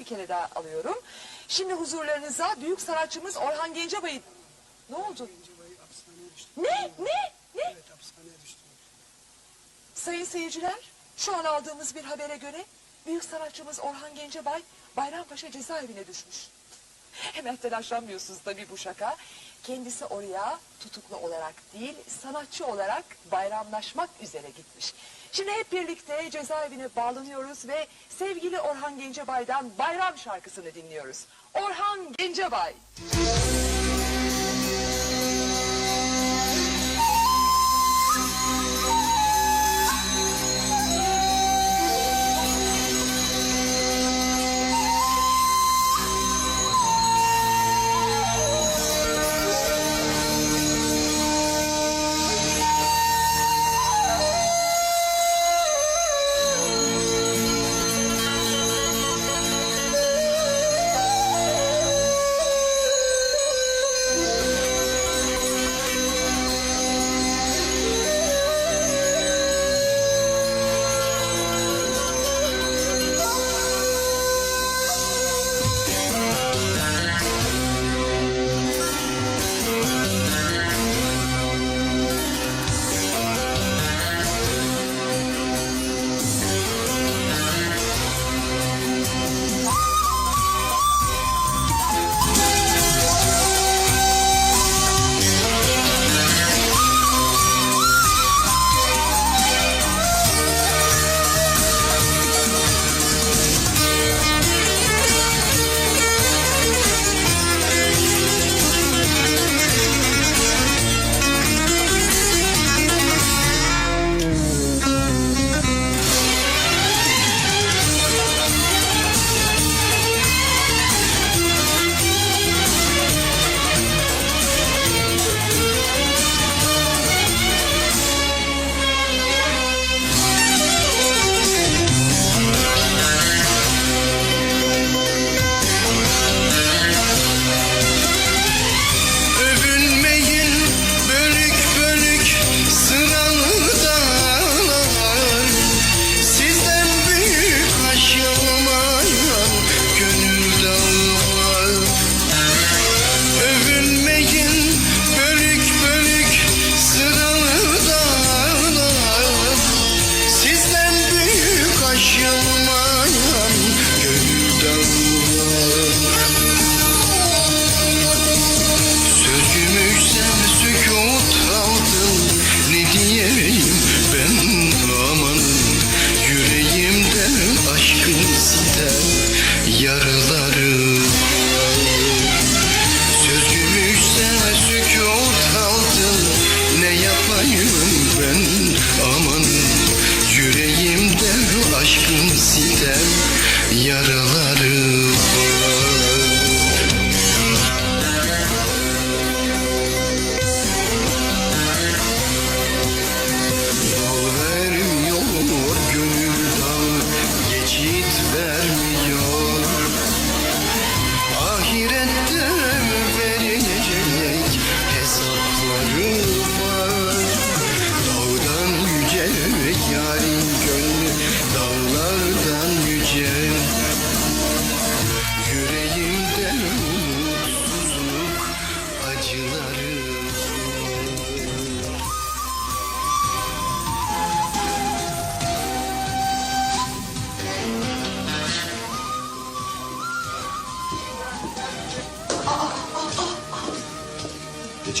bir kere daha alıyorum. Şimdi huzurlarınıza büyük sanatçımız Orhan Gencebay'ı... Ne oldu? Gencebay'ı. Ne? Ne? Ne? Evet hapishaneye düştü. Sayın seyirciler, şu an aldığımız bir habere göre büyük sanatçımız Orhan Gencebay Bayrampaşa cezaevine düşmüş. Hemen telaşlanmıyorsunuz tabii bu şaka. Kendisi oraya tutuklu olarak değil, sanatçı olarak bayramlaşmak üzere gitmiş. Şimdi hep birlikte cezaevine bağlanıyoruz ve sevgili Orhan Gencebay'dan bayram şarkısını dinliyoruz. Orhan Gencebay. Övünmeyin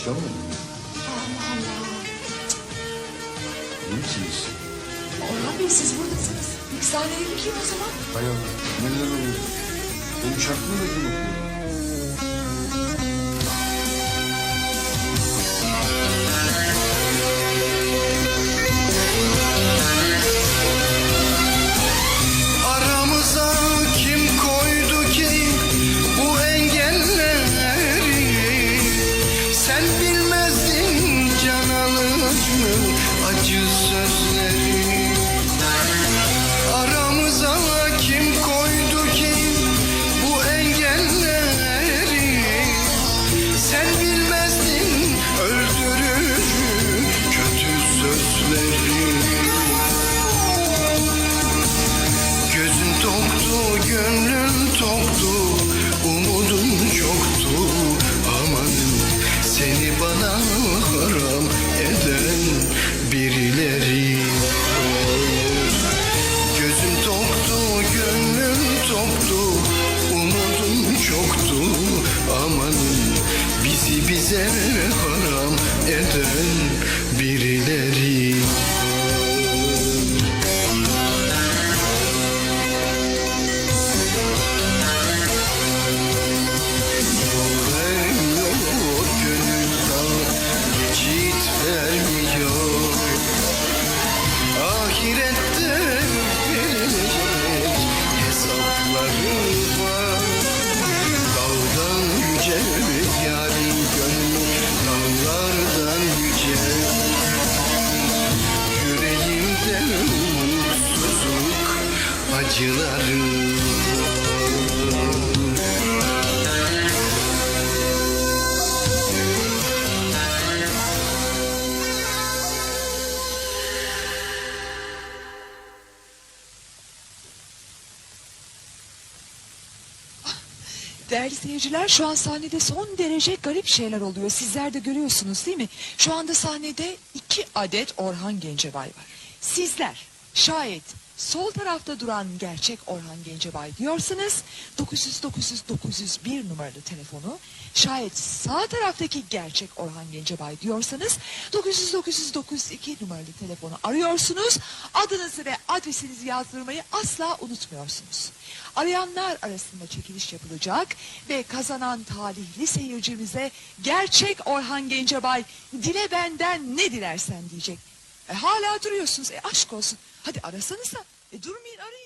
Geç kalmadın mı? İyi misiniz? Orhan Bey siz buradasınız. Sahneye gireyim o zaman. Hay Allah. Neler oluyor? Benim şarkımı da kim okuyor? Jesus bize haram eden birileri acıları var Değerli seyirciler şu an sahnede son derece garip şeyler oluyor. Sizler de görüyorsunuz değil mi? Şu anda sahnede iki adet Orhan Gencebay var. Sizler şayet sol tarafta duran gerçek Orhan Gencebay diyorsanız 900 900 901 numaralı telefonu şayet sağ taraftaki gerçek Orhan Gencebay diyorsanız 900 900 902 numaralı telefonu arıyorsunuz. Adınızı ve adresinizi yazdırmayı asla unutmuyorsunuz. Arayanlar arasında çekiliş yapılacak ve kazanan talihli seyircimize gerçek Orhan Gencebay dile benden ne dilersen diyecek. E, hala duruyorsunuz. E, aşk olsun. Hadi arasanıza. E, durmayın arayın.